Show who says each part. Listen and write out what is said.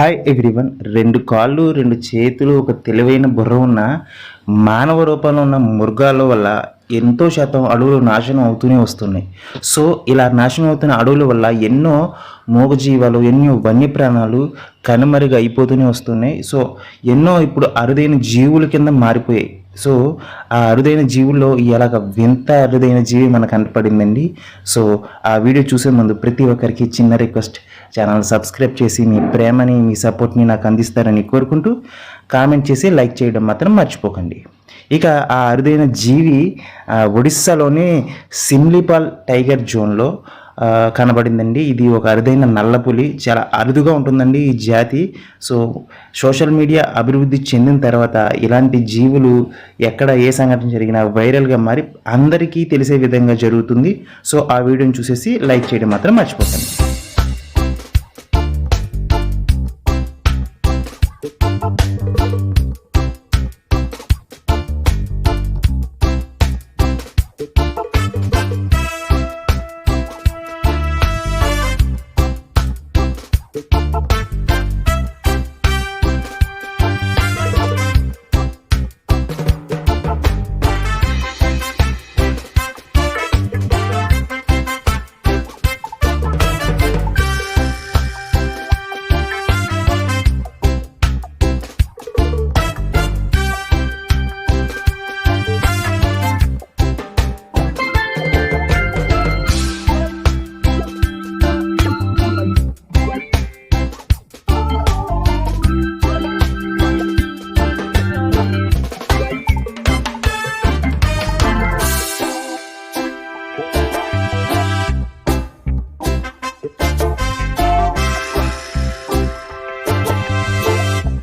Speaker 1: Hi everyone రెండు కాళ్ళు రెండు చేతులు ఒక తెలివైన బుర్ర ఉన్న మానవ రూపంలో ఉన్న మృగాల వల్ల ఎంతో శాతం అడవులు నాశనం అవుతూనే వస్తున్నాయి. సో ఇలా నాశనం అవుతున్న అడవుల వల్ల ఎన్నో మూగజీవాలు ఎన్నో వన్యప్రాణాలు కనుమరుగు అయిపోతూనే వస్తున్నాయి. సో ఎన్నో ఇప్పుడు అరుదైన జీవుల కింద మారిపోయాయి. సో ఆ అరుదైన జీవుల్లో ఇలాగ వింత అరుదైన జీవి మనకు కనపడిందండి. సో ఆ వీడియో చూసే ముందు ప్రతి ఒక్కరికి చిన్న రిక్వెస్ట్. ఛానల్ సబ్స్క్రైబ్ చేసి మీ ప్రేమని మీ సపోర్ట్ని నాకు అందిస్తారని కోరుకుంటూ కామెంట్ చేసి లైక్ చేయడం మాత్రం మర్చిపోకండి. ఇక ఆ అరుదైన జీవి ఆ, ఒడిస్సాలోని సిమ్లీపాల్ టైగర్ జోన్లో కనబడిందండి. ఇది ఒక అరుదైన నల్లపులి చాలా అరుదుగా ఉంటుందండి ఈ జాతి. సో సోషల్ మీడియా అభివృద్ధి చెందిన తర్వాత ఇలాంటి జీవులు ఎక్కడ ఏ సంఘటన జరిగినా వైరల్గా మారి అందరికీ తెలిసే విధంగా జరుగుతుంది. సో ఆ వీడియోని చూసేసి లైక్ చేయడం మాత్రం మర్చిపోకండి.